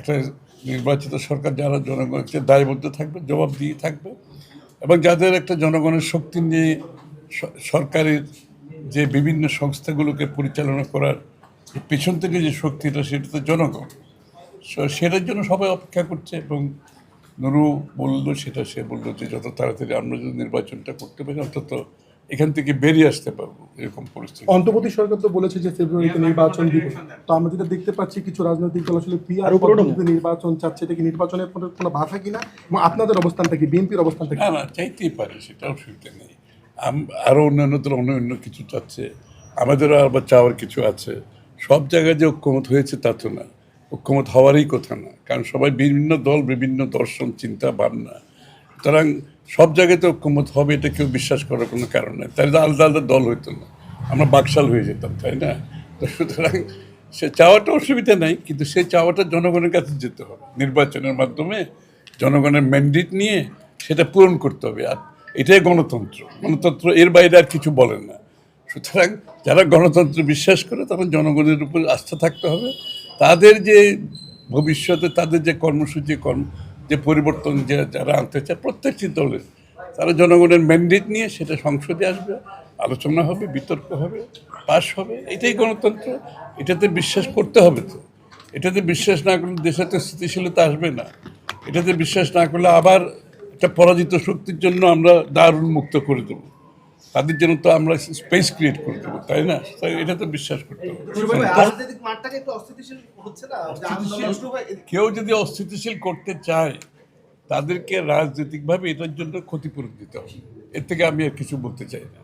একটা নির্বাচিত সরকার যারা জনগণকে দায়বদ্ধ থাকবে, জবাব দিয়ে থাকবে এবং যাদের একটা জনগণের শক্তি নিয়ে সরকারের যে বিভিন্ন সংস্থাগুলোকে পরিচালনা করার পেছন থেকে যে শক্তিটা, সেটা তো জনগণ। সেটার জন্য সবাই অপেক্ষা করছে এবং নুরু বলল, সেটা সে বলল যে যত তাড়াতাড়ি আমরা যদি নির্বাচনটা করতে পারি, অন্তত এখান থেকে বেরিয়ে আসতে পারব এরকম পরিস্থিতি। অন্তর্বর্তী সরকার তো বলেছে যে ফেব্রুয়ারিতে নির্বাচন দিব। তো আমরা যেটা দেখতে পাচ্ছি কিছু রাজনৈতিক দল আসলে পিয়ার আর উপরে পদ্ধতিতে নির্বাচন চাচ্ছে এটা কি নির্বাচনের কোনো কোনো বাধা কিনা? এবং আপনাদের অবস্থানটা কি বিএনপির অবস্থানটা কি? না না চাইতেই পারে সেটা অসুবিধা নেই। আরও অন্যান্য দল অন্য অন্য কিছু চাচ্ছে আমাদেরও আবার চাওয়ার কিছু আছে। সব জায়গায় যে ঐক্যমত হয়েছে তা তো না। ঐক্যমত হওয়ারই কথা না কারণ সবাই বিভিন্ন দল বিভিন্ন দর্শন চিন্তা ভাবনা। সুতরাং সব জায়গাতে ঐক্যমত হবে, এটা কেউ বিশ্বাস করার কোনো কারণ নেই। তাহলে তো আলাদা আলাদা দল হইতো না। আমরা বাকশাল হয়ে যেতাম, তাই না? তো সুতরাং সে চাওয়াটা অসুবিধা নাই, কিন্তু সে চাওয়াটা জনগণের কাছে যেতে হবে। নির্বাচনের মাধ্যমে জনগণের ম্যান্ডেট নিয়ে সেটা পূরণ করতে হবে। আর এটাই গণতন্ত্র। গণতন্ত্র এর বাইরে আর কিছু বলেন না। সুতরাং যারা গণতন্ত্র বিশ্বাস করে তারা জনগণের উপর আস্থা থাকতে হবে। তাদের যে ভবিষ্যতে তাদের যে কর্মসূচি, কর্ম যে পরিবর্তন যে যারা আনতে চায়, প্রত্যেকটি দলের। তারা জনগণের ম্যান্ডেট নিয়ে সেটা সংসদে আসবে, আলোচনা হবে, বিতর্ক হবে পাশ হবে, এটাই গণতন্ত্র। এটাতে বিশ্বাস করতে হবে তো। এটাতে বিশ্বাস না করলে দেশে তো স্থিতিশীলতা আসবে না। এটাতে বিশ্বাস না করলে আবার একটা পরাজিত শক্তির জন্য আমরা দারুণ মুক্ত করে দেবো। তাদের জন্য তো আমরা স্পেস ক্রিয়েট করতে দেবো তাই না? তাই এটা তো বিশ্বাস করতে হবে। রাজনৈতিক মাঠটাকে একটু অস্থিতিশীল হচ্ছে না? যে আন্দোলন শুরু হয়ে কেউ যদি অস্থিতিশীল করতে চায় তাদেরকে রাজনৈতিকভাবে এটার জন্য ক্ষতিপূরণ দিতে হবে। এর থেকে আমি আর কিছু বলতে চাই না।